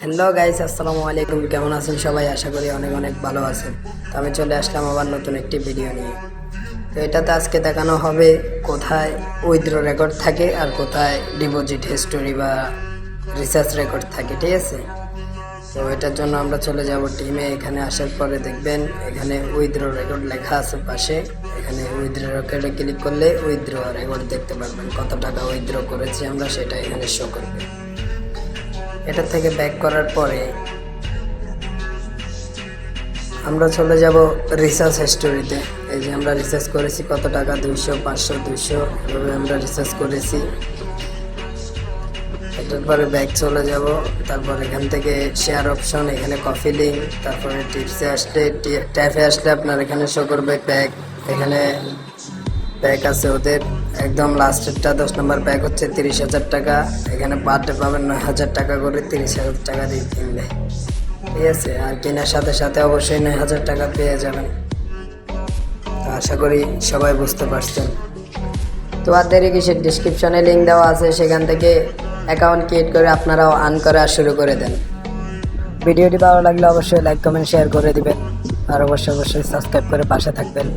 Hello guys আসসালামু আলাইকুম। কেমন আছেন সবাই? আশা করি অনেক অনেক ভালো আছেন। তো আমি চলে আসলাম আবার নতুন একটি ভিডিও নিয়ে। তো এটাতে আজকে দেখানো হবে কোথায় উইথড্র রেকর্ড থাকে আর কোথায় ডিপোজিট হিস্টোরি বা রিসার্চ রেকর্ড থাকে, ঠিক আছে? তো এটার জন্য আমরা চলে যাব টিমে। এখানে আসার পরে দেখবেন এখানে উইথড্র রেকর্ড লেখা আছে পাশে। এখানে উইথড্র রেকর্ডে ক্লিক করলে উইথড্র রেকর্ড দেখতে পারবেন। কত টাকা উইথড্র করেছি আমরা সেটা এখানে শো করবে। এটা থেকে ব্যাক করার পরে আমরা চলে যাব রিসার্চ হিস্টোরিতে এই যে আমরা রিসার্চ করেছি কত টাকা, দুইশো, পাঁচশো, দুইশো, এভাবে আমরা রিসার্চ করেছি। এটার পরে ব্যাক চলে যাব, তারপর এখান থেকে শেয়ার অপশন এখানে কফি লিঙ্ক তারপরে টিপসে আসলে ট্যাফে আসলে আপনার এখানে শো করবে প্যাক এখানে প্যাক আছে ওদের। একদম লাস্টেরটা দশ নম্বর প্যাক হচ্ছে তিরিশ হাজার টাকা। এখানে পার ডে পাবেন নয় হাজার টাকা করে তিরিশ হাজার টাকা দিয়ে কিনলে। ঠিক আছে? আর কেনার সাথে সাথে অবশ্যই নয় হাজার টাকা পেয়ে যাবেন। তো আশা করি সবাই বুঝতে পারছেন। তো আর দেরি কিসের? ডিসক্রিপশনে লিঙ্ক দেওয়া আছে। সেখান থেকে অ্যাকাউন্ট ক্রিয়েট করে আপনারাও আর্ন করা শুরু করে দেন। ভিডিওটি ভালো লাগলে অবশ্যই লাইক কমেন্ট শেয়ার করে দিবেন। আর অবশ্যই অবশ্যই সাবস্ক্রাইব করে পাশে থাকবেন।